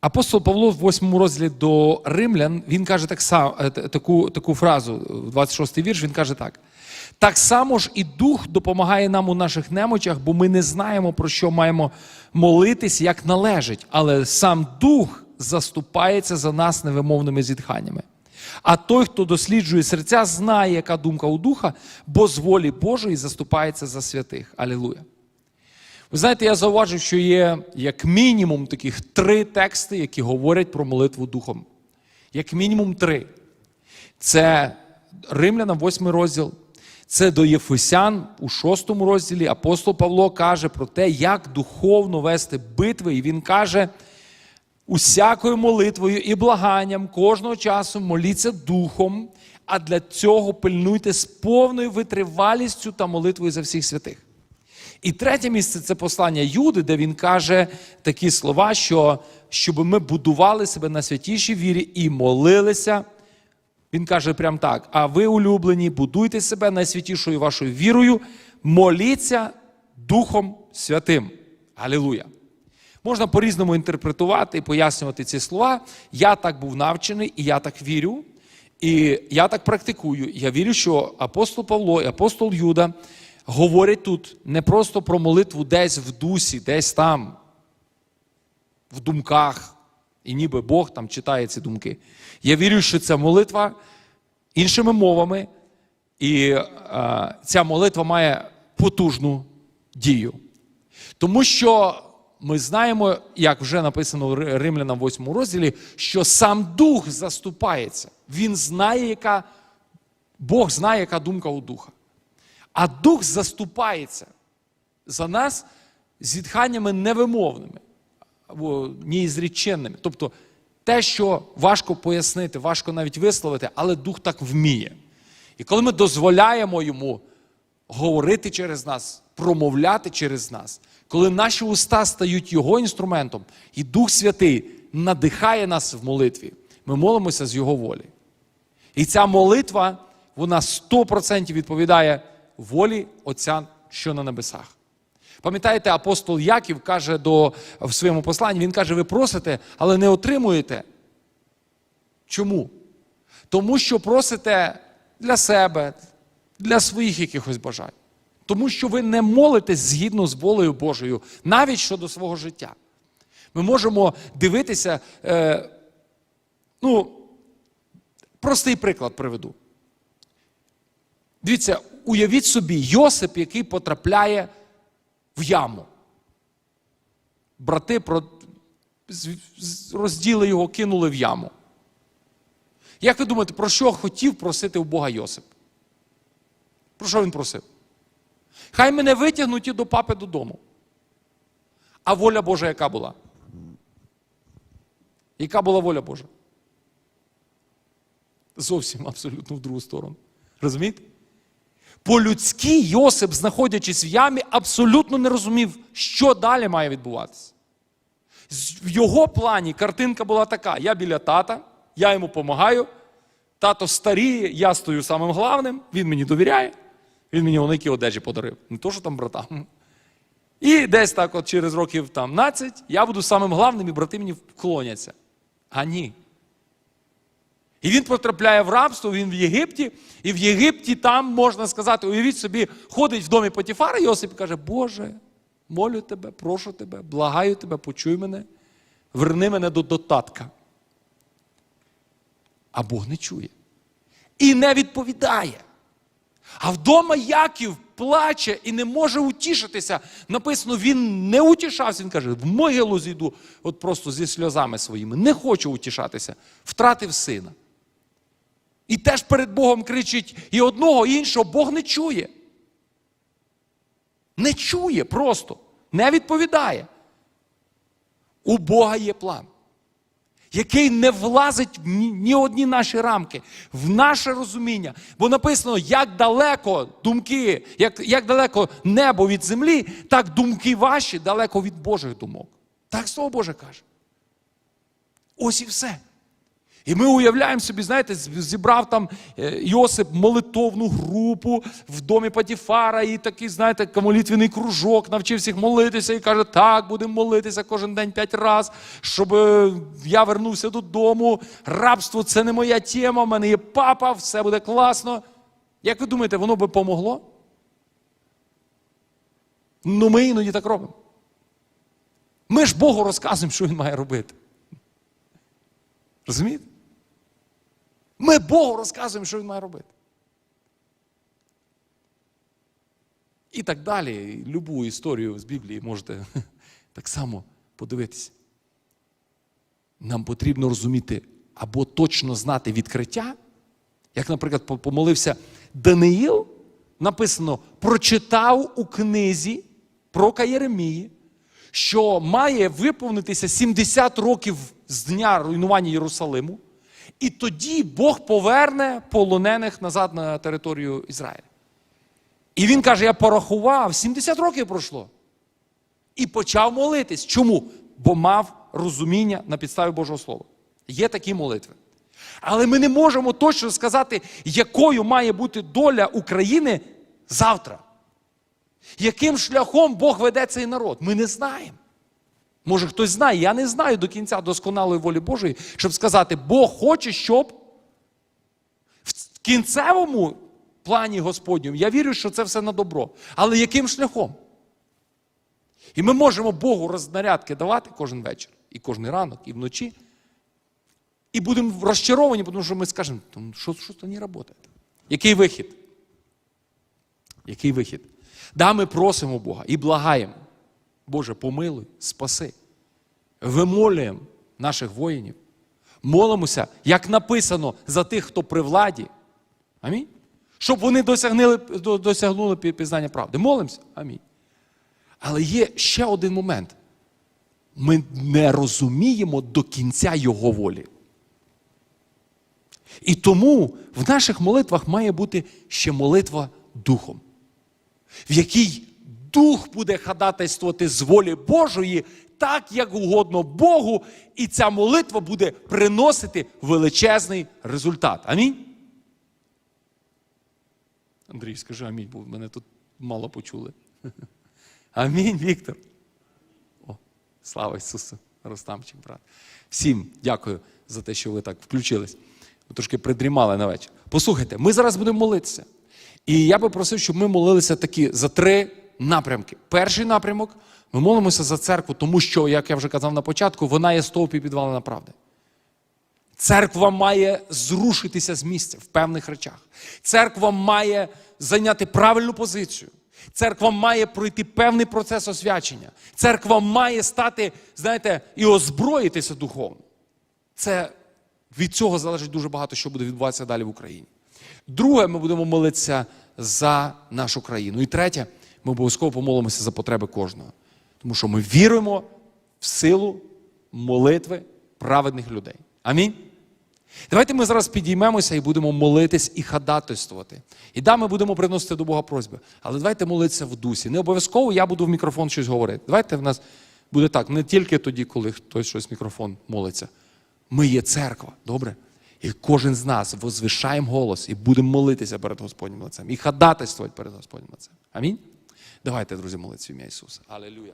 Апостол Павло в 8 розділі до римлян він каже так само, е, таку, таку фразу, 26 вірш, він каже так. Так само ж і Дух допомагає нам у наших немочах, бо ми не знаємо, про що маємо молитись, як належить, але сам Дух заступається за нас невимовними зітханнями. А той, хто досліджує серця, знає, яка думка у Духа, бо з волі Божої заступається за святих. Алілуя. Ви знаєте, я зауважив, що є як мінімум таких три тексти, які говорять про молитву духом. Як мінімум три. Це Римлянам, 8 розділ. Це до Єфесян у 6 розділі. Апостол Павло каже про те, як духовно вести битви. І він каже: усякою молитвою і благанням кожного часу моліться духом, а для цього пильнуйте з повною витривалістю та молитвою за всіх святих. І третє місце це послання Юди, де він каже такі слова, що щоб ми будували себе на святішій вірі і молилися. Він каже прям так: а ви, улюблені, будуйте себе найсвятішою вашою вірою, моліться Духом Святим. Алілуя! Можна по-різному інтерпретувати і пояснювати ці слова. Я так був навчений, і я так вірю, і я так практикую. Я вірю, що апостол Павло і апостол Юда говорять тут не просто про молитву десь в дусі, десь там, в думках, і ніби Бог там читає ці думки. Я вірю, що це молитва іншими мовами, і е, ця молитва має потужну дію. Тому що ми знаємо, як вже написано в Римлянам 8 розділі, що сам Дух заступається. Він знає, яка Бог знає, яка думка у Духа. А Дух заступається за нас зітханнями невимовними або неізреченними. Тобто те, що важко пояснити, важко навіть висловити, але Дух так вміє. І коли ми дозволяємо йому говорити через нас, промовляти через нас, коли наші уста стають його інструментом, і Дух Святий надихає нас в молитві, ми молимося з Його волі. І ця молитва, вона 100% відповідає волі Отця, що на небесах. Пам'ятаєте, апостол Яків каже до, в своєму посланні, він каже, ви просите, але не отримуєте. Чому? Тому що просите для себе, для своїх якихось бажань. Тому що ви не молитесь згідно з волею Божою, навіть щодо свого життя. Ми можемо дивитися, е, ну, простий приклад приведу. Дивіться, уявіть собі, Йосип, який потрапляє в яму. Брати розділи його, кинули в яму. Як ви думаєте, про що хотів просити у Бога Йосип? Про що він просив? Хай мене витягнуть і до папи додому. А воля Божа яка була? Яка була воля Божа? Зовсім абсолютно в другу сторону. Розумієте? По-людськи Йосип, знаходячись в ямі, абсолютно не розумів, що далі має відбуватися. В його плані картинка була така: я біля тата, я йому допомагаю, тато старіє, я стою самим главним, він мені довіряє, він мені великі одежі подарив. Не то, що там братам. І десь так, от через років там 15, я буду самим главним, і брати мені вклоняться. А ні. І він потрапляє в рабство, він в Єгипті, і в Єгипті там, можна сказати, уявіть собі, ходить в домі Потіфара, Йосип і каже, Боже, молю тебе, прошу тебе, благаю тебе, почуй мене, верни мене до, до татка. А Бог не чує. І не відповідає. А вдома Яків плаче і не може утішитися. Написано, він не утішався. Він каже, в могилу зійду, от просто зі сльозами своїми. Не хочу утішатися. Втратив сина. І теж перед Богом кричить і одного, і іншого Бог не чує. Не чує просто, не відповідає. У Бога є план, який не влазить в ні, ні одні наші рамки, в наше розуміння. Бо написано, як далеко думки, як, як далеко небо від землі, так думки ваші далеко від Божих думок. Так Слово Боже каже. Ось і все. І ми уявляємо собі, знаєте, зібрав там е, Йосип молитовну групу в домі Патіфара і такий, знаєте, молитвений кружок, навчив всіх молитися і каже, так, будемо молитися кожен день п'ять разів, щоб е, я вернувся додому. Рабство це не моя тема, в мене є папа, все буде класно. Як ви думаєте, воно би помогло? Ну, ми іноді так робимо. Ми ж Богу розказуємо, що він має робити. Розумієте? Ми Богу розказуємо, що він має робити. І так далі. Любу історію з Біблії можете так само подивитися. Нам потрібно розуміти або точно знати відкриття, як, наприклад, помолився Даниїл, написано, прочитав у книзі пророка Єремії, що має виповнитися 70 років з дня руйнування Єрусалиму, і тоді Бог поверне полонених назад на територію Ізраїля. І він каже: я порахував, 70 років пройшло. І почав молитись. Чому? Бо мав розуміння на підставі Божого Слова. Є такі молитви. Але ми не можемо точно сказати, якою має бути доля України завтра. Яким шляхом Бог веде цей народ? Ми не знаємо. Може, хтось знає, я не знаю до кінця досконалої волі Божої, щоб сказати, Бог хоче, щоб в кінцевому плані Господньому я вірю, що це все на добро. Але яким шляхом? І ми можемо Богу рознарядки давати кожен вечір, і кожен ранок, і вночі. І будемо розчаровані, тому що ми скажемо, що, що то не працює. Який вихід? Який вихід? Да, ми просимо Бога і благаємо. Боже, помилуй, спаси. Вимолюємо наших воїнів. Молимося, як написано, за тих, хто при владі. Амінь. Щоб вони досягнули, досягнули пізнання правди. Молимося. Амінь. Але є ще один момент. Ми не розуміємо до кінця Його волі. І тому в наших молитвах має бути ще молитва духом, в якій дух буде ходатайствувати з волі Божої, так як угодно Богу, і ця молитва буде приносити величезний результат. Амінь. Андрій, скажи амінь, бо мене тут мало почули. Амінь, Віктор. О, слава Ісусу, Ростамчик, брат. Всім дякую за те, що ви так включились. Ви трошки придрімали на вечір. Послухайте, ми зараз будемо молитися. І я би просив, щоб ми молилися такі за три напрямки. Перший напрямок ми молимося за церкву, тому що, як я вже казав на початку, вона є стовп і підвалина правди. Церква має зрушитися з місця в певних речах. Церква має зайняти правильну позицію. Церква має пройти певний процес освячення. Церква має стати, знаєте, і озброїтися духовно. Це від цього залежить дуже багато, що буде відбуватися далі в Україні. Друге, ми будемо молитися за нашу країну. І третє, ми обов'язково помолимося за потреби кожного. Тому що ми віруємо в силу молитви праведних людей. Амінь. Давайте ми зараз підіймемося і будемо молитись і ходатайствувати. І да, ми будемо приносити до Бога просьби. Але давайте молитися в дусі. Не обов'язково я буду в мікрофон щось говорити. Давайте в нас буде так, не тільки тоді, коли хтось щось в мікрофон молиться. Ми є церква, добре? І кожен з нас возвишаємо голос і будемо молитися перед Господнім лицем. І ходатайствувати перед Господнім лицем. Амінь. Давайте, друзі, молитися в ім'я Ісуса. Алілюя.